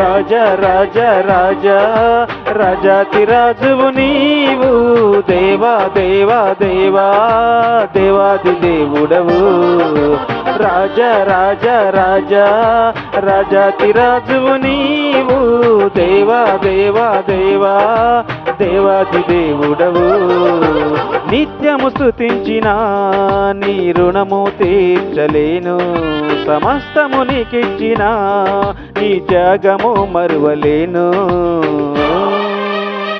రాజా రాజా రాజా రాజాతి రాజువు నీవు. దేవా దేవా దేవా దేవాది దేవుడవు. రాజా రాజా రాజా రాజాతి రాజువు నీవు. దేవా దేవా దేవా దేవాది దేవుడవు. నిత్యము స్థుతించిన నీ రుణము తీర్చలేను. సమస్తము నీకిచ్చిన నీ త్యాగము మరువలేను.